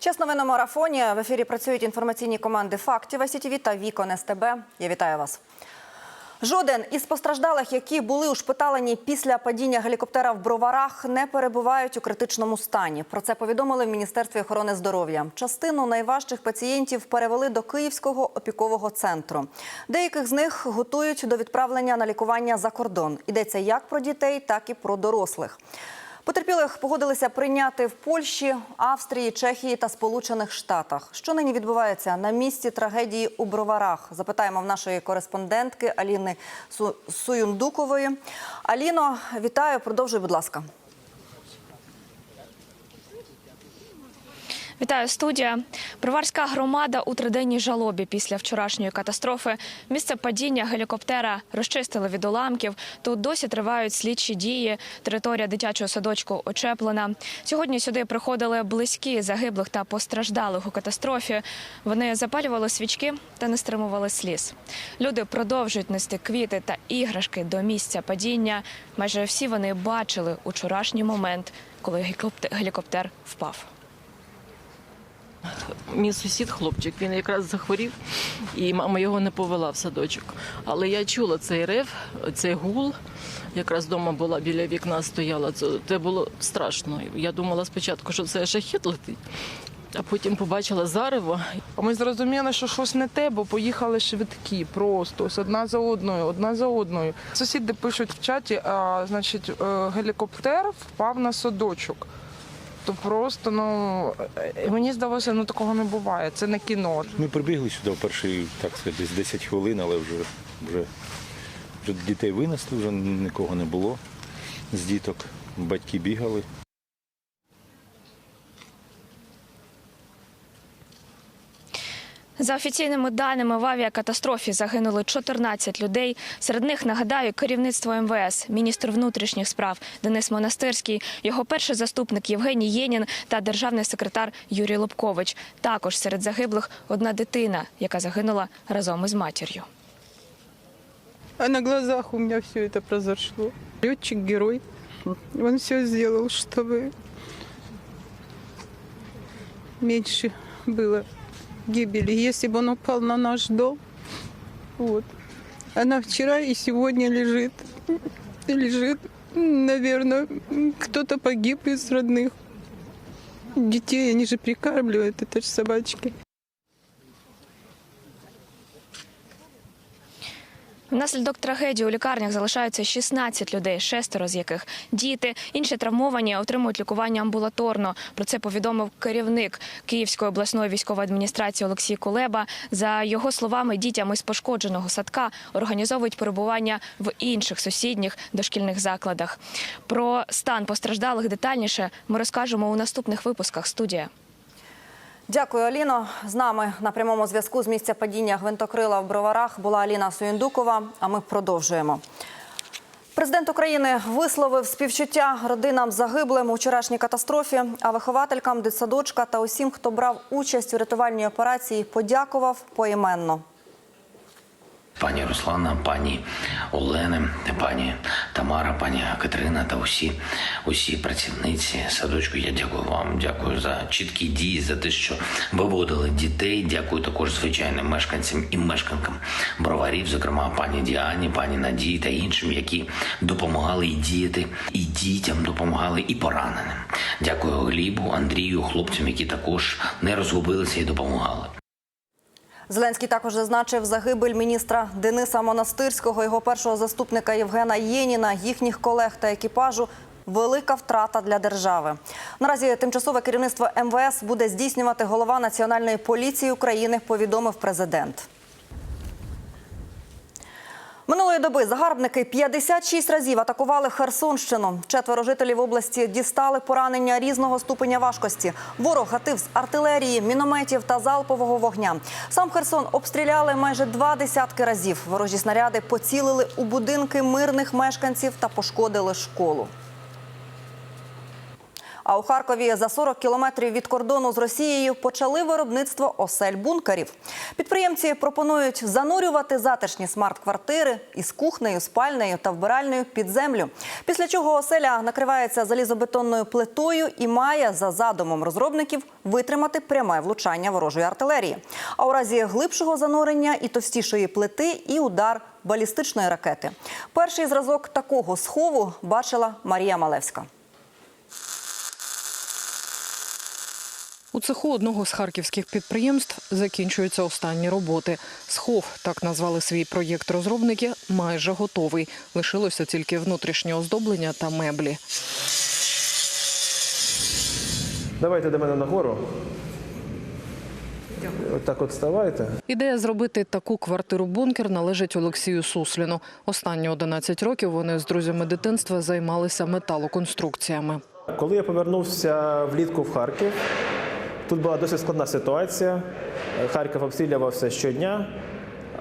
Час новин на марафоні. В ефірі працюють інформаційні команди фактів СІТВ та Вікон СТБ. Я вітаю вас. Жоден із постраждалих, які були ушпиталені після падіння гелікоптера в броварах, не перебувають у критичному стані. Про це повідомили в Міністерстві охорони здоров'я. Частину найважчих пацієнтів перевели до Київського опікового центру. Деяких з них готують до відправлення на лікування за кордон. Йдеться як про дітей, так і про дорослих. Потерпілих погодилися прийняти в Польщі, Австрії, Чехії та Сполучених Штатах. Що нині відбувається на місці трагедії у Броварах? Запитаємо в нашої кореспондентки Аліни Суюндукової. Аліно, вітаю. Продовжуй, будь ласка. Вітаю студія. Броварська громада у триденній жалобі після вчорашньої катастрофи. Місце падіння гелікоптера розчистили від уламків. Тут досі тривають слідчі дії. Територія дитячого садочку очеплена. Сьогодні сюди приходили близькі загиблих та постраждалих у катастрофі. Вони запалювали свічки та не стримували сліз. Люди продовжують нести квіти та іграшки до місця падіння. Майже всі вони бачили учорашній момент, коли гелікоптер- впав. Мій сусід, хлопчик, він якраз захворів, і мама його не повела в садочок. Але я чула цей рев, цей гул. Якраз вдома була біля вікна, стояла. Це, було страшно. Я думала спочатку, що це шахет летить, а потім побачила зарево. Ми зрозуміли, що щось не те, бо поїхали швидкі, просто ось одна за одною, одна за одною. Сусіди пишуть в чаті, а, значить, е, гелікоптер впав на садочок. То просто, ну е, мені здалося, ну такого не буває. Це не кіно. Ми прибігли сюди в перші, так сказати, десь 10 хвилин, але вже, вже, вже дітей винесли, вже нікого не було з діток. Батьки бігали. За офіційними даними в авіакатастрофі загинули 14 людей. Серед них нагадаю керівництво МВС, міністр внутрішніх справ Денис Монастирський, його перший заступник Євгеній Єнін та державний секретар Юрій Лобкович. Також серед загиблих одна дитина, яка загинула разом із матір'ю. А на глазах у меня все это произошло. Летчик-герой. Он все сделал, чтобы меньше было Гибели. Если бы он упал на наш дом, вот. Она вчера и сегодня лежит. Лежит, наверное, кто-то погиб из родных. Детей они же прикармливают, это же собачки. Внаслідок трагедії у лікарнях залишаються 16 людей, шестеро з яких діти. Інші травмовані отримують лікування амбулаторно. Про це повідомив керівник Київської обласної військової адміністрації Олексій Кулеба. За його словами, дітям із пошкодженого садка організовують перебування в інших сусідніх дошкільних закладах. Про стан постраждалих детальніше ми розкажемо у наступних випусках. Студія. Дякую, Аліно. З нами на прямому зв'язку з місця падіння гвинтокрила в броварах була Аліна Суєндукова. А ми продовжуємо. Президент України висловив співчуття родинам загиблим у вчорашній катастрофі, а вихователькам дитсадочка та усім, хто брав участь у рятувальній операції, подякував поіменно. Пані Руслана, пані Олени, пані Тамара, пані Катерина та усі, усі працівниці садочку. Я дякую вам. Дякую за чіткі дії, за те, що виводили дітей. Дякую також звичайним мешканцям і мешканкам броварів, зокрема пані Діані, пані Надії та іншим, які допомагали і діяти, і дітям допомагали, і пораненим. Дякую Глібу, Андрію, хлопцям, які також не розгубилися і допомагали. Зеленський також зазначив загибель міністра Дениса Монастирського, його першого заступника Євгена Єніна, їхніх колег та екіпажу. Велика втрата для держави. Наразі тимчасове керівництво МВС буде здійснювати голова Національної поліції України, повідомив президент. Минулої доби загарбники 56 разів атакували Херсонщину. Четверо жителів області дістали поранення різного ступеня важкості. Ворог гатив з артилерії, мінометів та залпового вогня. Сам Херсон обстріляли майже два десятки разів. Ворожі снаряди поцілили у будинки мирних мешканців та пошкодили школу. А у Харкові за 40 кілометрів від кордону з Росією почали виробництво осель-бункерів. Підприємці пропонують занурювати затишні смарт-квартири із кухнею, спальнею та вбиральнею під землю. Після чого оселя накривається залізобетонною плитою і має за задумом розробників витримати пряме влучання ворожої артилерії. А у разі глибшого занурення і товстішої плити, і удар балістичної ракети. Перший зразок такого схову бачила Марія Малевська. У цеху одного з харківських підприємств закінчуються останні роботи. Схов, так назвали свій проєкт розробники, майже готовий. Лишилося тільки внутрішнє оздоблення та меблі. Давайте до мене нагору. Отак от ставайте. Ідея зробити таку квартиру-бункер належить Олексію Сусліну. Останні 11 років вони з друзями дитинства займалися металоконструкціями. Коли я повернувся влітку в Харків, тут була досить складна ситуація. Харків обстрілювався щодня,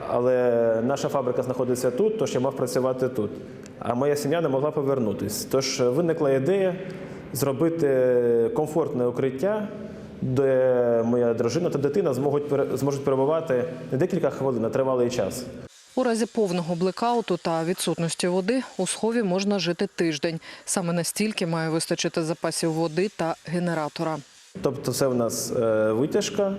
але наша фабрика знаходиться тут, тож я мав працювати тут. А моя сім'я не могла повернутися. Тож виникла ідея зробити комфортне укриття, де моя дружина та дитина зможуть перебувати не декілька хвилин, а тривалий час. У разі повного блекауту та відсутності води у схові можна жити тиждень. Саме настільки має вистачити запасів води та генератора. Тобто це в нас е, витяжка,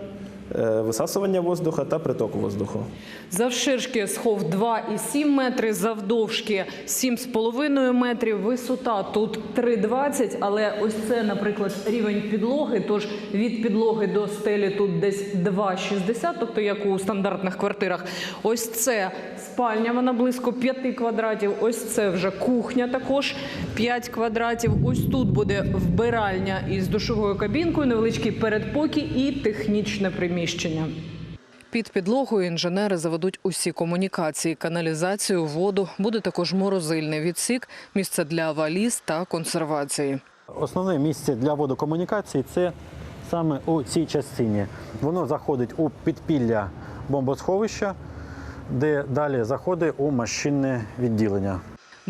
е, висасування воздуха та приток воздуху. Завширшки схов 2,7 метри, завдовжки 7,5 метрів, висота тут 3,20, але ось це, наприклад, рівень підлоги, тож від підлоги до стелі тут десь 2,60, тобто як у стандартних квартирах. Ось це спальня, вона близько 5 квадратів, ось це вже кухня також 5 квадратів. Ось тут буде вбиральня із душовою кабінкою, невеличкий передпокій і технічне приміщення. Під підлогою інженери заведуть усі комунікації, каналізацію, воду. Буде також морозильний відсік, місце для валіз та консервації. Основне місце для водокомунікації це саме у цій частині. Воно заходить у підпілля бомбосховища, де далі заходить у машинне відділення.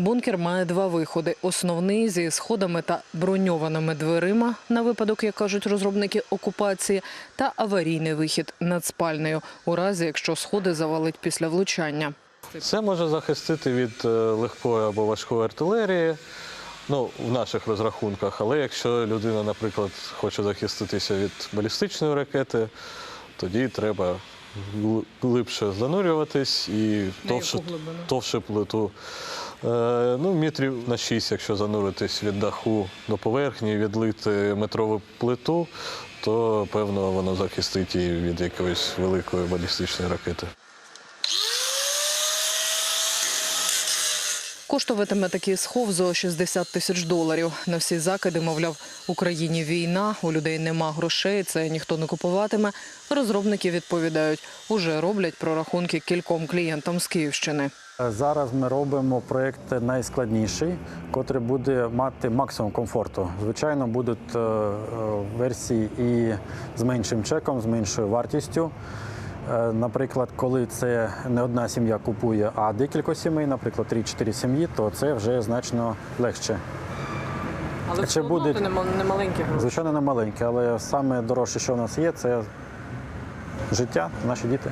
Бункер має два виходи: основний зі сходами та броньованими дверима на випадок, як кажуть розробники окупації, та аварійний вихід над спальнею, у разі якщо сходи завалить після влучання. Це може захистити від е, легкої або важкої артилерії. Ну, в наших розрахунках, але якщо людина, наприклад, хоче захиститися від балістичної ракети, тоді треба глибше занурюватись і товше, товше плиту. Е, ну, метрів на 6, якщо зануритись від даху до поверхні, відлити метрову плиту, то певно воно захистить її від якоїсь великої балістичної ракети. Коштуватиме такий схов зо 60 тисяч доларів. На всі закиди, мовляв, Україні війна, у людей нема грошей, це ніхто не купуватиме. Розробники відповідають, уже роблять прорахунки кільком клієнтам з Київщини. Зараз ми робимо проєкт найскладніший, котрий буде мати максимум комфорту. Звичайно, будуть е, е, версії і з меншим чеком, з меншою вартістю. Е, Наприклад, коли це не одна сім'я купує, а декілька сімей, наприклад, 3-4 сім'ї, то це вже значно легше. Але Чи буде- не маленькі гроші. Звичайно, не маленьке, але саме дорожче, що в нас є, це життя, наші діти.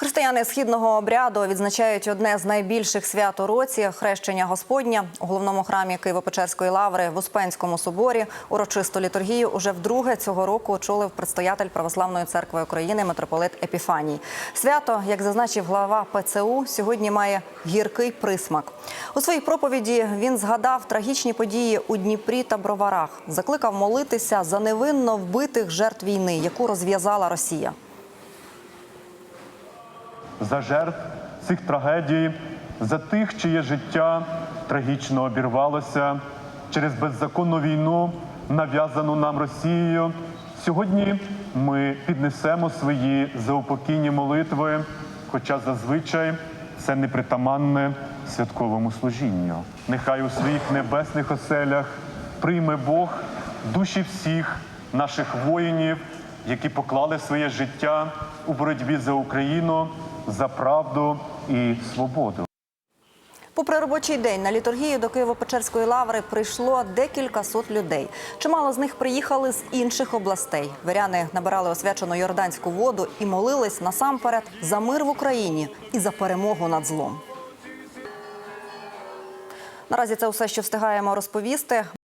Християни східного обряду відзначають одне з найбільших свят у році хрещення Господня у головному храмі Києво-Печерської лаври в Успенському соборі. Урочисту літургію уже вдруге цього року очолив предстоятель Православної церкви України митрополит Епіфаній. Свято, як зазначив глава ПЦУ, сьогодні має гіркий присмак. У своїй проповіді він згадав трагічні події у Дніпрі та Броварах, закликав молитися за невинно вбитих жертв війни, яку розв'язала Росія. За жертв цих трагедій, за тих, чиє життя трагічно обірвалося через беззаконну війну нав'язану нам Росією. Сьогодні ми піднесемо свої заупокійні молитви, хоча зазвичай це непритаманне святковому служінню. Нехай у своїх небесних оселях прийме Бог душі всіх наших воїнів, які поклали своє життя у боротьбі за Україну, за правду і свободу. Попри робочий день на літургію до Києво-Печерської лаври прийшло декілька сот людей. Чимало з них приїхали з інших областей. Віряни набирали освячену йорданську воду і молились насамперед за мир в Україні і за перемогу над злом. Наразі це все, що встигаємо розповісти.